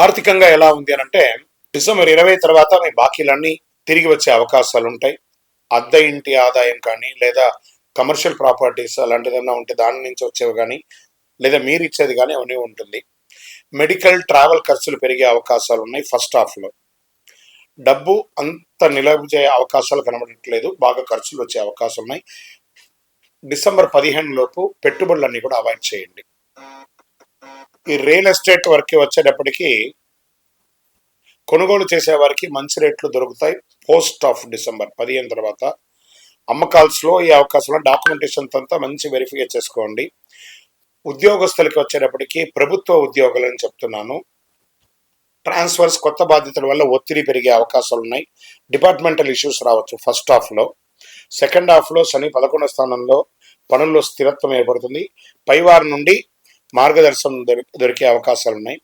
ఆర్థికంగా ఎలా ఉంది అని అంటే డిసెంబర్ ఇరవై తర్వాత మీ బాకీలన్నీ తిరిగి వచ్చే అవకాశాలు ఉంటాయి అద్దె ఇంటి ఆదాయం కానీ లేదా కమర్షియల్ ప్రాపర్టీస్ అలాంటిది ఏమైనా ఉంటే దాని నుంచి వచ్చేవి కానీ లేదా మీరు ఇచ్చేది కానీ అవన్నీ ఉంటుంది. మెడికల్ ట్రావెల్ ఖర్చులు పెరిగే అవకాశాలు ఉన్నాయి ఫస్ట్ హాఫ్లో. డబ్బు అంత నిలవజే అవకాశాలు కనబడట్లేదు బాగా ఖర్చులు వచ్చే అవకాశం ఉన్నాయి డిసెంబర్ పదిహేను లోపు పెట్టుబడులన్నీ కూడా అవాయిడ్ చేయండి. ఈ రియల్ ఎస్టేట్ వరకు వచ్చేటప్పటికి కొనుగోలు చేసేవారికి మంచి రేట్లు దొరుకుతాయి. పోస్ట్ ఆఫ్ డిసెంబర్ పదిహేను తర్వాత అమ్మకాల్స్లో ఈ అవకాశంలో డాక్యుమెంటేషన్ అంతా మంచి వెరిఫై చేసుకోండి. ఉద్యోగస్తులకి వచ్చేటప్పటికి ప్రభుత్వ ఉద్యోగులని చెప్తున్నాను. ట్రాన్స్ఫర్స్ కొత్త బాధ్యతల వల్ల ఒత్తిడి పెరిగే అవకాశాలు ఉన్నాయి. డిపార్ట్మెంటల్ ఇష్యూస్ రావచ్చు ఫస్ట్ హాఫ్లో. సెకండ్ హాఫ్లో శని పదకొండవ స్థానంలో పనుల్లో స్థిరత్వం ఏర్పడుతుంది. పైవారి నుండి మార్గదర్శనం దొరి- దొరికే అవకాశాలు ఉన్నాయి